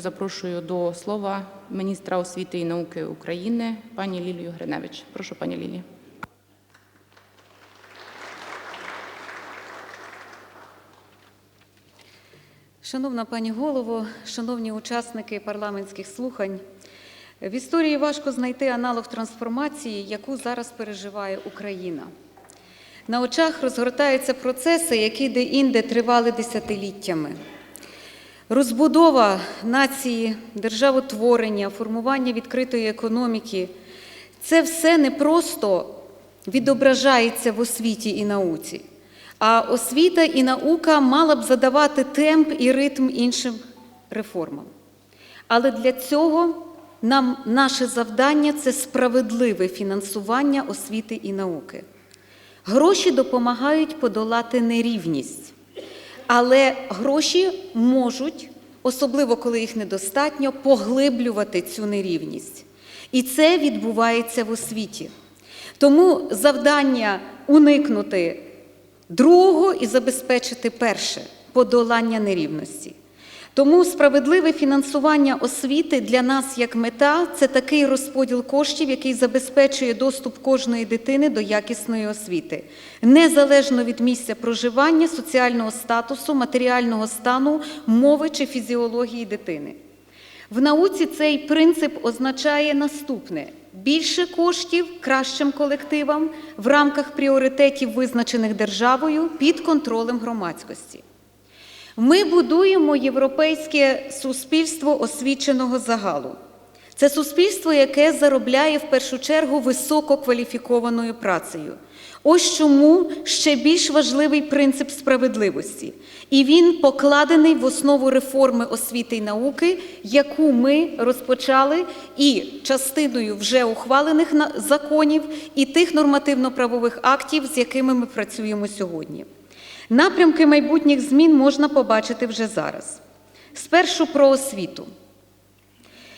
Запрошую до слова міністра освіти і науки України пані Лілію Гриневич. Прошу, пані Лілія. Шановна пані голово, шановні учасники парламентських слухань, в історії важко знайти аналог трансформації, яку зараз переживає Україна. На очах розгортаються процеси, які де-інде тривали десятиліттями. Розбудова нації, державотворення, формування відкритої економіки це все не просто відображається в освіті і науці, а освіта і наука мала б задавати темп і ритм іншим реформам. Але для цього нам наше завдання це справедливе фінансування освіти і науки. Гроші допомагають подолати нерівність. Але гроші можуть, особливо коли їх недостатньо, поглиблювати цю нерівність. І це відбувається в освіті. Тому завдання уникнути другого і забезпечити перше подолання нерівності. Тому справедливе фінансування освіти для нас як мета це такий розподіл коштів, який забезпечує доступ кожної дитини до якісної освіти, незалежно від місця проживання, соціального статусу, матеріального стану, мови чи фізіології дитини. В науці цей принцип означає наступне: більше коштів кращим колективам в рамках пріоритетів, визначених державою під контролем громадськості. Ми будуємо європейське суспільство освіченого загалу. Це суспільство, яке заробляє в першу чергу висококваліфікованою працею. Ось чому ще більш важливий принцип справедливості. І він покладений в основу реформи освіти й науки, яку ми розпочали і частиною вже ухвалених законів, і тих нормативно-правових актів, з якими ми працюємо сьогодні. Напрямки майбутніх змін можна побачити вже зараз. Спершу про освіту.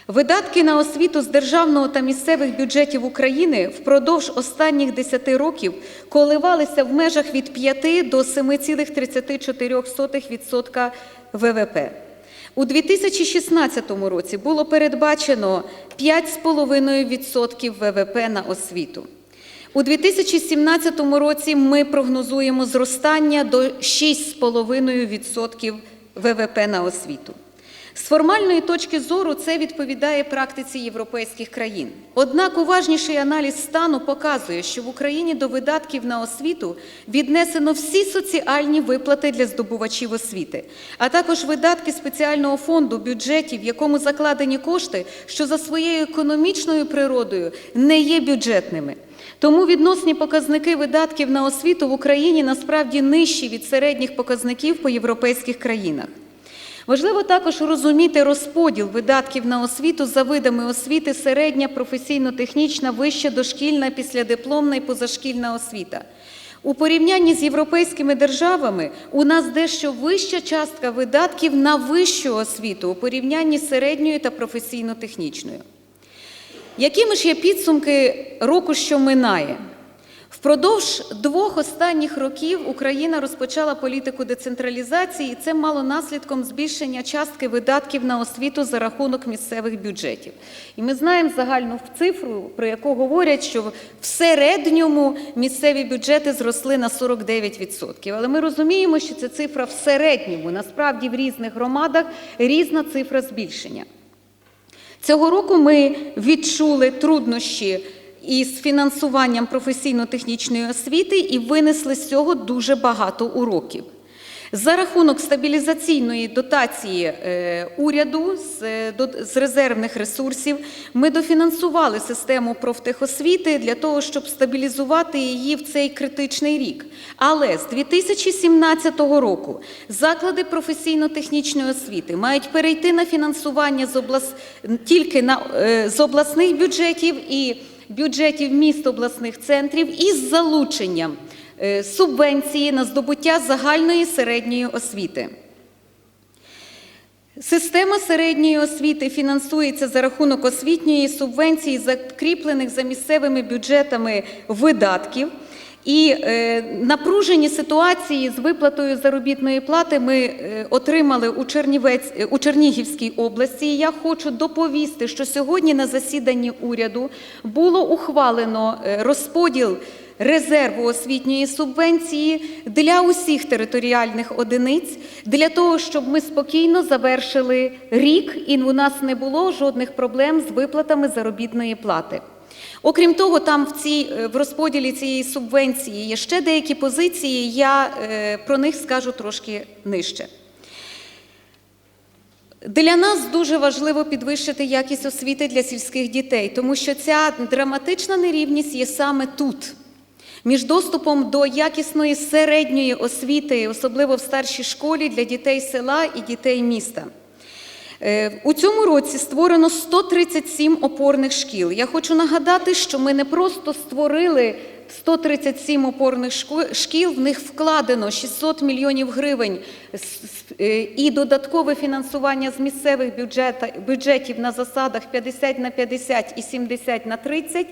Видатки на освіту з державного та місцевих бюджетів України впродовж останніх 10 років коливалися в межах від 5 до 7,34% ВВП. У 2016 році було передбачено 5,5% ВВП на освіту. У 2017 році ми прогнозуємо зростання до 6,5% ВВП на освіту. З формальної точки зору це відповідає практиці європейських країн. Однак уважніший аналіз стану показує, що в Україні до видатків на освіту віднесено всі соціальні виплати для здобувачів освіти, а також видатки спеціального фонду бюджетів, в якому закладені кошти, що за своєю економічною природою не є бюджетними. Тому відносні показники видатків на освіту в Україні насправді нижчі від середніх показників по європейських країнах. Важливо також розуміти розподіл видатків на освіту за видами освіти середня, професійно-технічна, вища, дошкільна, післядипломна і позашкільна освіта. У порівнянні з європейськими державами у нас дещо вища частка видатків на вищу освіту у порівнянні з середньою та професійно-технічною. Якими ж є підсумки року, що минає? Впродовж двох останніх років Україна розпочала політику децентралізації, і це мало наслідком збільшення частки видатків на освіту за рахунок місцевих бюджетів. І ми знаємо загальну цифру, про яку говорять, що в середньому місцеві бюджети зросли на 49%. Але ми розуміємо, що це цифра в середньому. Насправді в різних громадах різна цифра збільшення. Цього року ми відчули труднощі із фінансуванням професійно-технічної освіти і винесли з цього дуже багато уроків. За рахунок стабілізаційної дотації е, уряду з, е, з резервних ресурсів ми дофінансували систему профтехосвіти для того, щоб стабілізувати її в цей критичний рік. Але з 2017 року заклади професійно-технічної освіти мають перейти на фінансування з облас... тільки на, е, з обласних бюджетів і бюджетів міст обласних центрів із залученням субвенції на здобуття загальної середньої освіти. Система середньої освіти фінансується за рахунок освітньої субвенції, закріплених за місцевими бюджетами видатків. І е, напружені ситуації з виплатою заробітної плати ми е, отримали у, Чернівець, е, у Чернігівській області. І я хочу доповісти, що сьогодні на засіданні уряду було ухвалено е, розподіл резерву освітньої субвенції для усіх територіальних одиниць, для того, щоб ми спокійно завершили рік і у нас не було жодних проблем з виплатами заробітної плати. Окрім того, там в, цій, е, в розподілі цієї субвенції є ще деякі позиції, я е, про них скажу трошки нижче. Для нас дуже важливо підвищити якість освіти для сільських дітей, тому що ця драматична нерівність є саме тут. Між доступом до якісної середньої освіти, особливо в старшій школі для дітей села і дітей міста. Е, У цьому році створено 137 опорних шкіл. Я хочу нагадати, що ми не просто створили 137 опорних шкіл, в них вкладено 600 мільйонів гривень е, і додаткове фінансування з місцевих бюджетів на засадах 50 на 50 і 70 на 30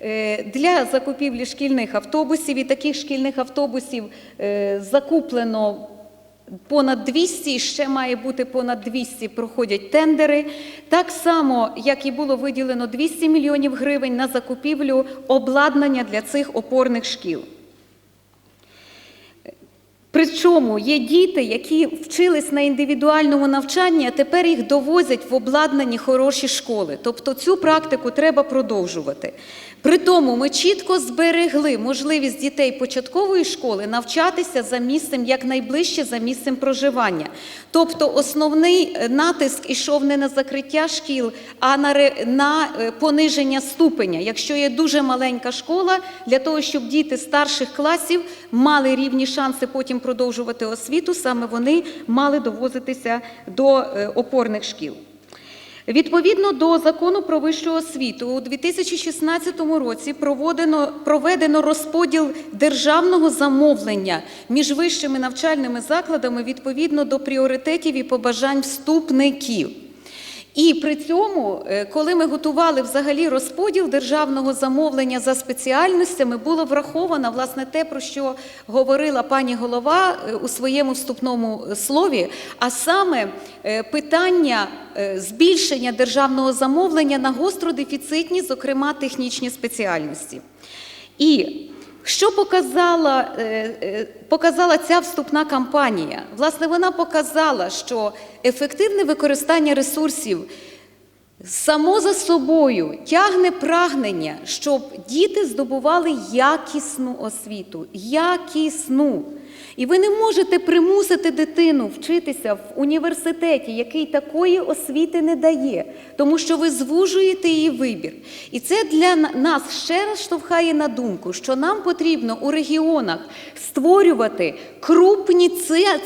е, для закупівлі шкільних автобусів. І таких шкільних автобусів е, закуплено Понад 200, і ще має бути понад 200, проходять тендери. Так само, як і було виділено 200 мільйонів гривень на закупівлю обладнання для цих опорних шкіл. Причому є діти, які вчились на індивідуальному навчанні, а тепер їх довозять в обладнані хороші школи. Тобто цю практику треба продовжувати. При тому ми чітко зберегли можливість дітей початкової школи навчатися за місцем якнайближче за місцем проживання. Тобто основний е, натиск ішов не на закриття шкіл, а на, на е, пониження ступеня. Якщо є дуже маленька школа, для того, щоб діти старших класів мали рівні шанси потім продовжувати освіту, саме вони мали довозитися до е, опорних шкіл. Відповідно до закону про вищу освіту, у 2016 році проводено, проведено розподіл державного замовлення між вищими навчальними закладами відповідно до пріоритетів і побажань вступників. І при цьому, е, коли ми готували взагалі розподіл державного замовлення за спеціальностями, було враховано власне те, про що говорила пані голова е, у своєму вступному е, слові, а саме питання збільшення державного замовлення на гостродефіцитні, зокрема технічні спеціальності. І що показала, е, е, показала ця вступна кампанія? Власне, вона показала, що ефективне використання ресурсів само за собою тягне прагнення, щоб діти здобували якісну освіту, якісну. І ви не можете примусити дитину вчитися в університеті, який такої освіти не дає, тому що ви звужуєте її вибір. І це для нас ще раз штовхає на думку, що нам потрібно у регіонах створювати крупні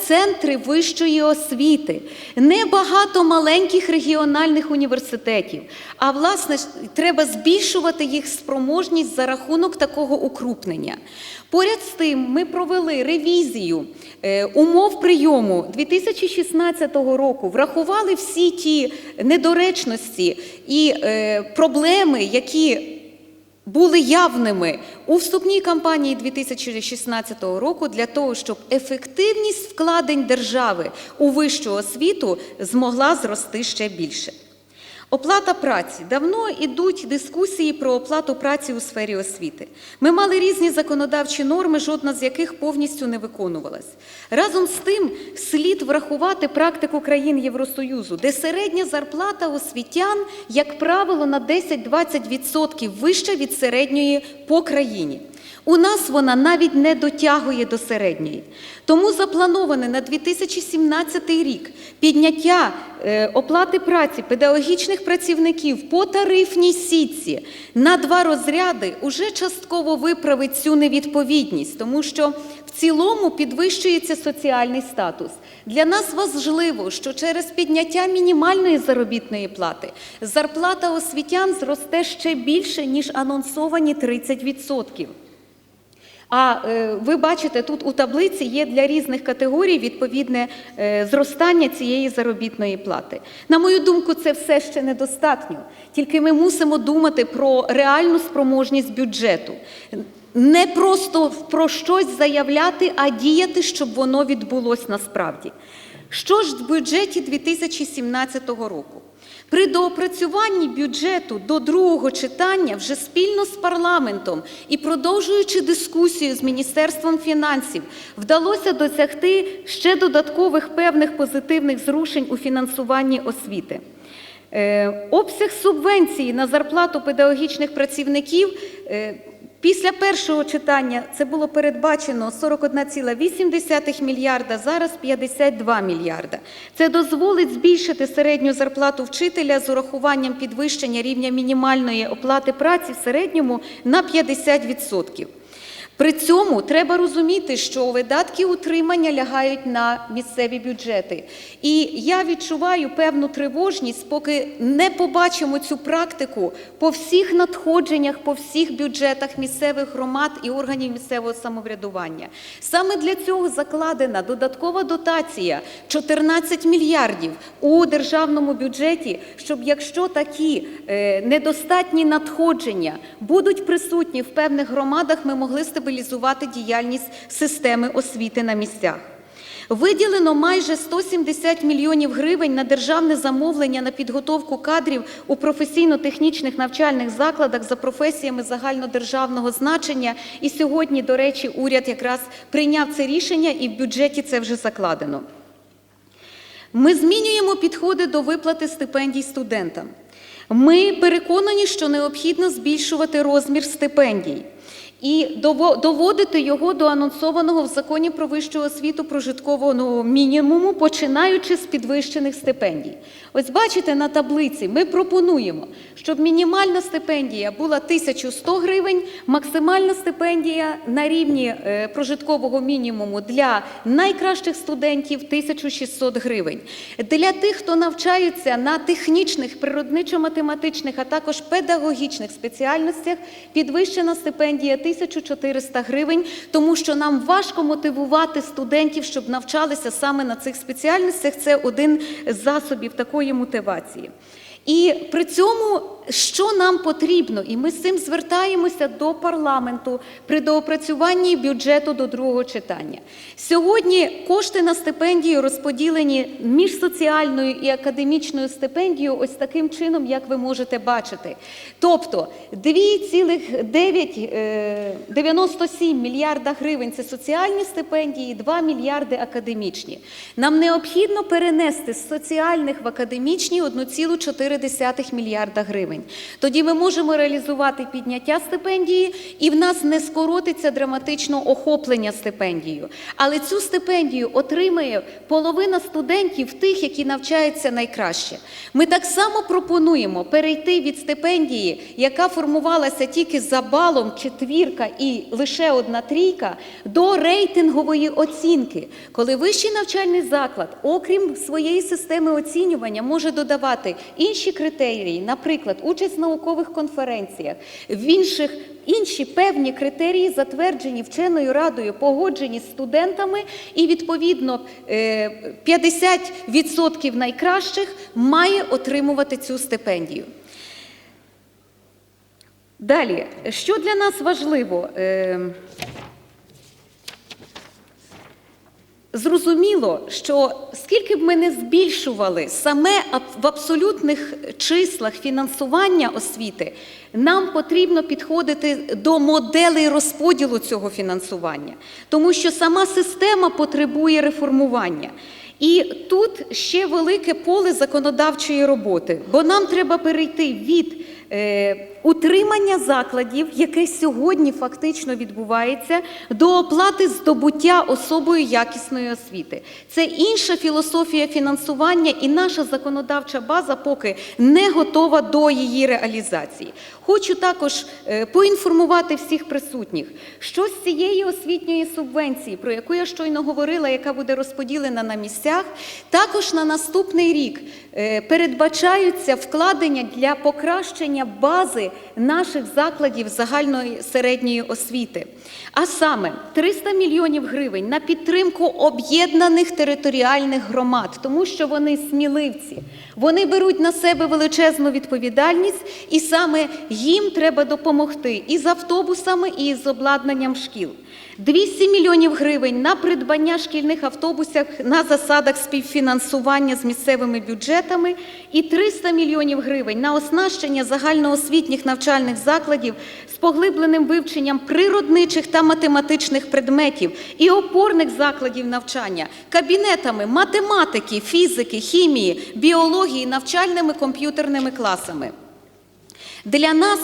центри вищої освіти, не багато маленьких регіональних університетів, а власне треба збільшувати їх спроможність за рахунок такого укрупнення. Поряд з тим, ми провели ревізію е, умов прийому 2016 року, врахували всі ті недоречності і е, проблеми, які були явними у вступній кампанії 2016 року для того, щоб ефективність вкладень держави у вищу освіту змогла зрости ще більше. Оплата праці. Давно йдуть дискусії про оплату праці у сфері освіти. Ми мали різні законодавчі норми, жодна з яких повністю не виконувалась. Разом з тим, слід врахувати практику країн Євросоюзу, де середня зарплата освітян, як правило, на 10-20% вища від середньої по країні. У нас вона навіть не дотягує до середньої. Тому заплановане на 2017 рік підняття е, оплати праці педагогічних працівників по тарифній сітці на два розряди уже частково виправить цю невідповідність, тому що в цілому підвищується соціальний статус. Для нас важливо, що через підняття мінімальної заробітної плати зарплата освітян зросте ще більше, ніж анонсовані 30%. А е, ви бачите, тут у таблиці є для різних категорій відповідне е, зростання цієї заробітної плати. На мою думку, це все ще недостатньо. Тільки ми мусимо думати про реальну спроможність бюджету. не просто про щось заявляти, а діяти, щоб воно відбулось насправді. Що ж в бюджеті 2017 року? При доопрацюванні бюджету до другого читання вже спільно з парламентом і продовжуючи дискусію з Міністерством фінансів, вдалося досягти ще додаткових певних позитивних зрушень у фінансуванні освіти. Е, Обсяг субвенції на зарплату педагогічних працівників е, після першого читання це було передбачено 41,8 мільярда, зараз 52 мільярда. Це дозволить збільшити середню зарплату вчителя з урахуванням підвищення рівня мінімальної оплати праці в середньому на 50%. При цьому треба розуміти, що видатки утримання лягають на місцеві бюджети. І я відчуваю певну тривожність, поки не побачимо цю практику по всіх надходженнях, по всіх бюджетах місцевих громад і органів місцевого самоврядування. Саме для цього закладена додаткова дотація 14 мільярдів у державному бюджеті, щоб якщо такі е, недостатні надходження будуть присутні в певних громадах, ми могли стабілізувати діяльність системи освіти на місцях. Виділено майже 170 мільйонів гривень на державне замовлення на підготовку кадрів у професійно-технічних навчальних закладах за професіями загальнодержавного значення. І сьогодні, до речі, уряд якраз прийняв це рішення, і в бюджеті це вже закладено. Ми змінюємо підходи до виплати стипендій студентам. Ми переконані, що необхідно збільшувати розмір стипендій і доводити його до анонсованого в законі про вищу освіту прожиткового мінімуму, починаючи з підвищених стипендій. Ось бачите на таблиці, ми пропонуємо, щоб мінімальна стипендія була 1100 гривень, максимальна стипендія на рівні е, прожиткового мінімуму для найкращих студентів 1600 гривень. Для тих, хто навчаються на технічних, природничо-математичних, а також педагогічних спеціальностях, підвищена стипендія 1400 гривень, тому що нам важко мотивувати студентів, щоб навчалися саме на цих спеціальностях. Це один з засобів такої мотивації. І при цьому, що нам потрібно, і ми з цим звертаємося до парламенту при доопрацюванні бюджету до другого читання. Сьогодні кошти на стипендію розподілені між соціальною і академічною стипендією ось таким чином, як ви можете бачити. Тобто 2,97 мільярда гривень це соціальні стипендії, 2 мільярди академічні. Нам необхідно перенести з соціальних в академічні 1,4 мільярда гривень. Тоді ми можемо реалізувати підняття стипендії, і в нас не скоротиться драматично охоплення стипендією. Але цю стипендію отримає половина студентів тих, які навчаються найкраще. Ми так само пропонуємо перейти від стипендії, яка формувалася тільки за балом четвірка і лише одна трійка, до рейтингової оцінки, коли вищий навчальний заклад, окрім своєї системи оцінювання, може додавати інші критерії, наприклад, участь в наукових конференціях, в інших інші певні критерії, затверджені вченою радою, погоджені з студентами, і відповідно е, 50% найкращих має отримувати цю стипендію. Далі, що для нас важливо? Е, Зрозуміло, що скільки б ми не збільшували саме в абсолютних числах фінансування освіти, нам потрібно підходити до моделей розподілу цього фінансування, тому що сама система потребує реформування. І тут ще велике поле законодавчої роботи, бо нам треба перейти від утримання закладів, яке сьогодні фактично відбувається, до оплати здобуття особою якісної освіти. Це інша філософія фінансування, і наша законодавча база поки не готова до її реалізації. Хочу також е, поінформувати всіх присутніх, що з цієї освітньої субвенції, про яку я щойно говорила, яка буде розподілена на місцях, також на наступний рік е, передбачаються вкладення для покращення оснащення бази наших закладів загальної середньої освіти. А саме 300 мільйонів гривень на підтримку об'єднаних територіальних громад, тому що вони сміливці. Вони беруть на себе величезну відповідальність, і саме їм треба допомогти і з автобусами, і з обладнанням шкіл. 200 мільйонів гривень на придбання шкільних автобусів на засадах співфінансування з місцевими бюджетами і 300 мільйонів гривень на оснащення загальноосвітніх навчальних закладів з поглибленим вивченням природничих та математичних предметів і опорних закладів навчання, кабінетами математики, фізики, хімії, біології, навчальними комп'ютерними класами. Для нас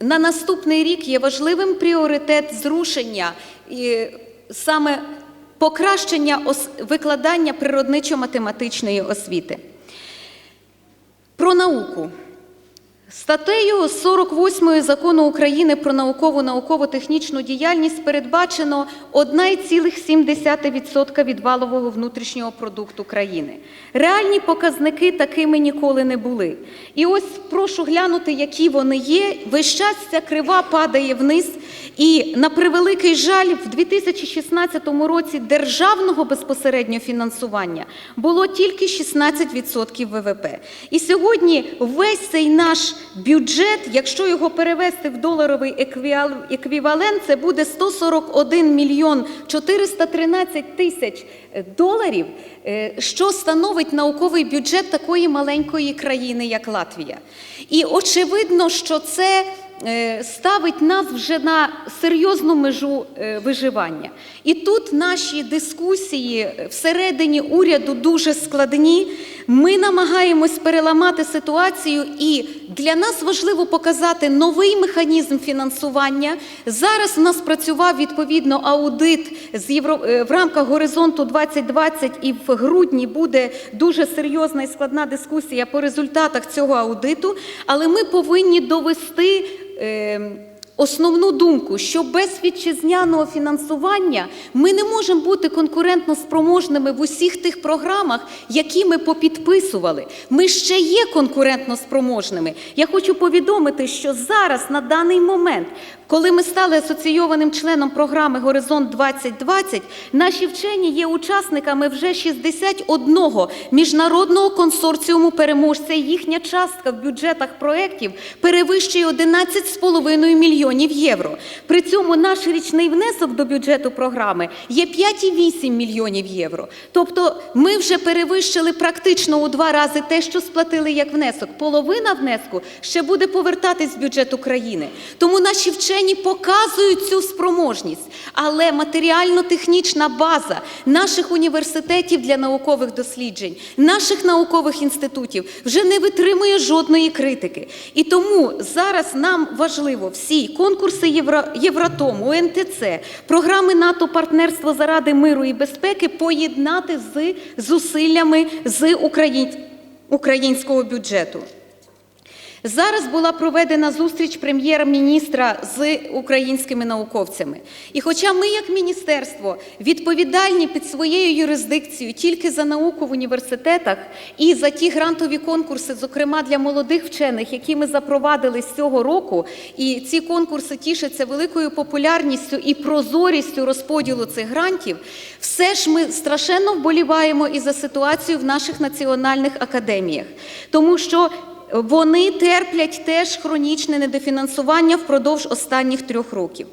на наступний рік є важливим пріоритет зрушення і саме покращення викладання природничо-математичної освіти. Про науку. Статтею 48 закону України про наукову науково-технічну діяльність передбачено 1,7% від валового внутрішнього продукту країни. Реальні показники такими ніколи не були. І ось прошу глянути, які вони є. Весь час ця крива падає вниз. І на превеликий жаль, в 2016 році державного безпосередньо фінансування було тільки 16% ВВП. І сьогодні весь цей наш бюджет, якщо його перевести в доларовий еквівалент, це буде 141 мільйон 413 тисяч е, доларів, е, що становить науковий бюджет такої маленької країни, як Латвія. І очевидно, що це ставить нас вже на серйозну межу е, виживання. І тут наші дискусії всередині уряду дуже складні. Ми намагаємось переламати ситуацію, і для нас важливо показати новий механізм фінансування. Зараз у нас працював відповідно аудит з Євро... е, в рамках горизонту 2020, і в грудні буде дуже серйозна і складна дискусія по результатах цього аудиту. Але ми повинні довести. Е... Основну думку, що без вітчизняного фінансування ми не можемо бути конкурентно спроможними в усіх тих програмах, які ми попідписували. Ми ще є конкурентно спроможними. Я хочу повідомити, що зараз на даний момент, коли ми стали асоційованим членом програми Горизонт 2020, наші вчені є учасниками вже 61 міжнародного консорціуму переможця. Їхня частка в бюджетах проєктів перевищує 11,5 мільйонів євро. При цьому наш річний внесок до бюджету програми є 5,8 мільйонів євро. Тобто ми вже перевищили практично у два рази те, що сплатили як внесок. Половина внеску ще буде повертатись в бюджет України. Тому наші вчені показують цю спроможність. Але матеріально-технічна база наших університетів для наукових досліджень, наших наукових інститутів вже не витримує жодної критики. І тому зараз нам важливо всі конкурси Євро... Євротому, УНТЦ, програми НАТО партнерство заради миру і безпеки поєднати з зусиллями з україн... українського бюджету. Зараз була проведена зустріч прем'єр-міністра з українськими науковцями. І хоча ми, як міністерство, відповідальні під своєю юрисдикцією тільки за науку в університетах і за ті грантові конкурси, зокрема для молодих вчених, які ми запровадили з цього року, і ці конкурси тішаться великою популярністю і прозорістю розподілу цих грантів, все ж ми страшенно вболіваємо і за ситуацію в наших національних академіях, тому що вони терплять теж хронічне недофінансування впродовж останніх трьох років.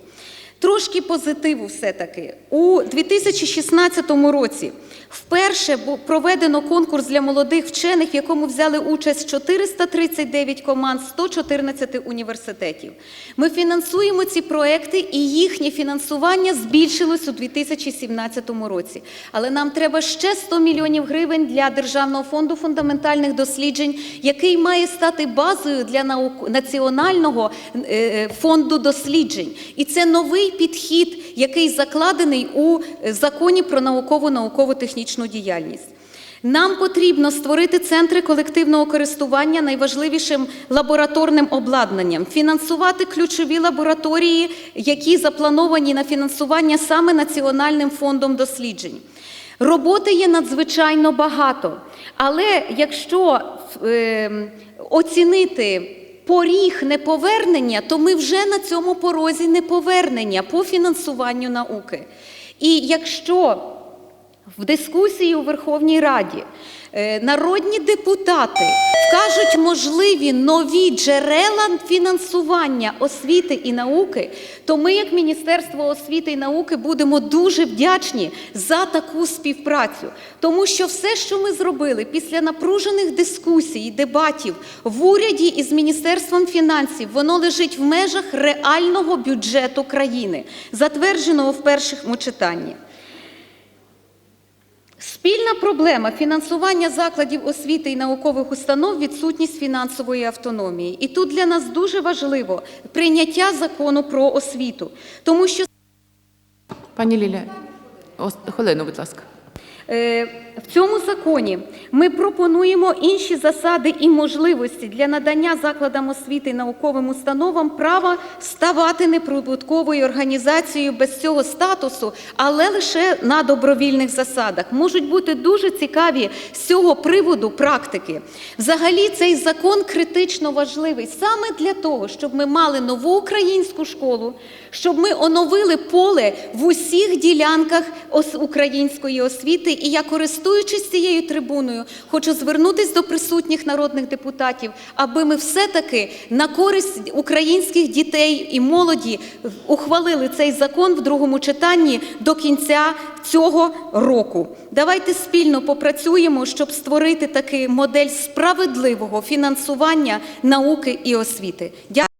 Трошки позитиву все-таки. У 2016 році вперше проведено конкурс для молодих вчених, в якому взяли участь 439 команд 114 університетів. Ми фінансуємо ці проекти, і їхнє фінансування збільшилось у 2017 році. Але нам треба ще 100 мільйонів гривень для Державного фонду фундаментальних досліджень, який має стати базою для наук... національного е, фонду досліджень. І це новий підхід, який закладений у е, законі про наукову науково-технічну діяльність. Нам потрібно створити центри колективного користування найважливішим лабораторним обладнанням, фінансувати ключові лабораторії, які заплановані на фінансування саме Національним фондом досліджень. Роботи є надзвичайно багато, але якщо е, оцінити поріг неповернення, то ми вже на цьому порозі неповернення по фінансуванню науки. І якщо в дискусії у Верховній Раді е, народні депутати вкажуть можливі нові джерела фінансування освіти і науки, то ми, як Міністерство освіти і науки, будемо дуже вдячні за таку співпрацю. Тому що все, що ми зробили після напружених дискусій і дебатів в уряді і з Міністерством фінансів, воно лежить в межах реального бюджету країни, затвердженого в першому читанні. Спільна проблема фінансування закладів освіти і наукових установ відсутність фінансової автономії. І тут для нас дуже важливо прийняття закону про освіту, тому що Пані Лілія, ос- хвилину, будь ласка. В цьому законі ми пропонуємо інші засади і можливості для надання закладам освіти і науковим установам права ставати неприбутковою організацією без цього статусу, але лише на добровільних засадах. Можуть бути дуже цікаві з цього приводу практики. Взагалі, цей закон критично важливий саме для того, щоб ми мали нову українську школу, щоб ми оновили поле в усіх ділянках української освіти. І я, користуючись цією трибуною, хочу звернутися до присутніх народних депутатів, аби ми все-таки на користь українських дітей і молоді ухвалили цей закон в другому читанні до кінця цього року. Давайте спільно попрацюємо, щоб створити таки модель справедливого фінансування науки і освіти. Дякую.